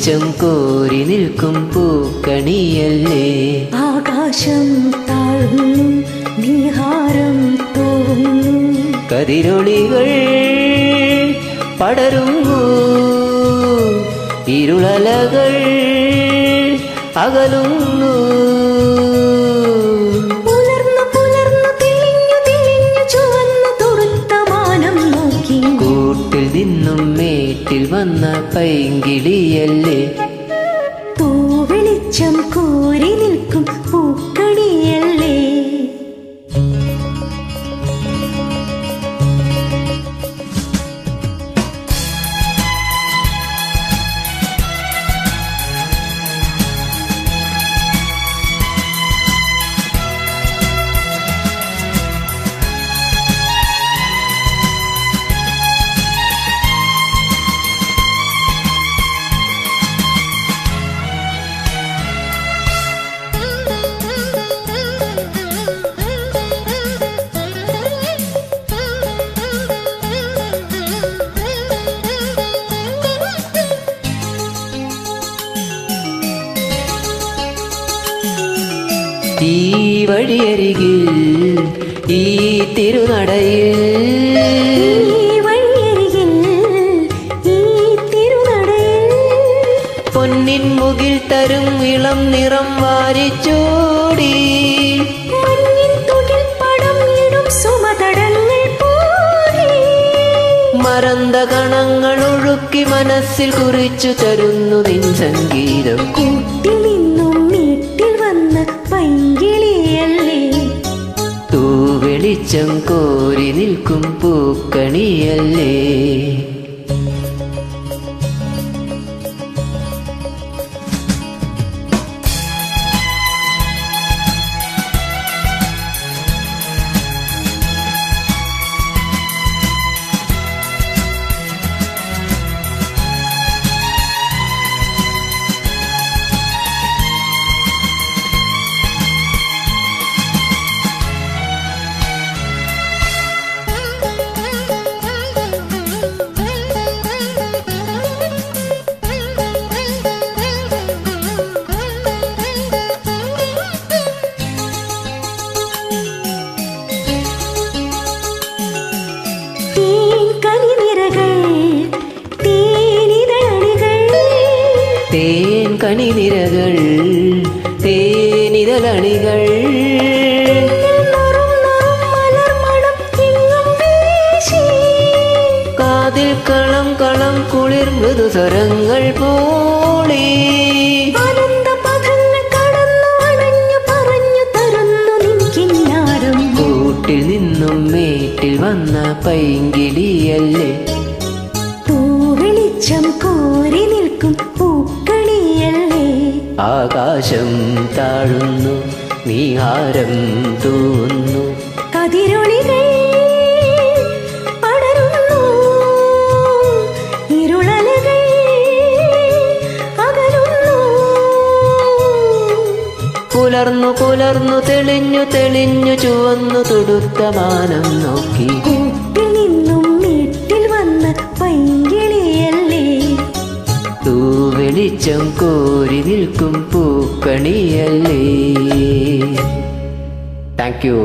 വെളിച്ചം കോരി നിൽക്കും പൂക്കണിയല്ലേ ആകാശം താഴ്ന്നു നിഹാരം തോന്നുന്നു കതിരൊളികൾ പടരുന്നു ഇരുളലകൾ അകലുന്നു പൈങ്കിളിയല്ലേ പൂവെളിച്ചം കോരി നിൽക്കും പൂക്കണിയല്ലേ ഈ വഴിയരികിൽ ഈ തിരുനടയിൽ. പൊന്നിൻ മുകിൽ തരും ഇളം നിറം വാരിച്ചോടി മറന്ത കണങ്ങൾ ഒഴുക്കി മനസ്സിൽ കുറിച്ചു തരുന്നു നിൻ സംഗീതം. തൂവെളിച്ചം കോരി നിൽക്കും പൂക്കണിയല്ലേ? കണിനിരകൾ വീശി. കാതിൽ കളം കളം കുളിർ മൃദുസ്വരങ്ങൾ പോളി. കൂട്ടിൽ നിന്നും മേട്ടിൽ വന്ന പൈങ്കിളിയല്ലേ? പൂവെളിച്ചം കോരി നിൽക്കും ആകാശം താഴുന്നു നീഹാരം തൂന്നു. കതിരൊളികൾ പടരുന്നു ഇരുളലകൾ അകലുന്നു. പുലർന്നു പുലർന്നു തെളിഞ്ഞു തെളിഞ്ഞു ചുവന്നു തുടുത്ത മാനം നോക്കി. തൂവെളിച്ചം കോരി നിൽക്കും പൂക്കണിയല്ലേ? Thank you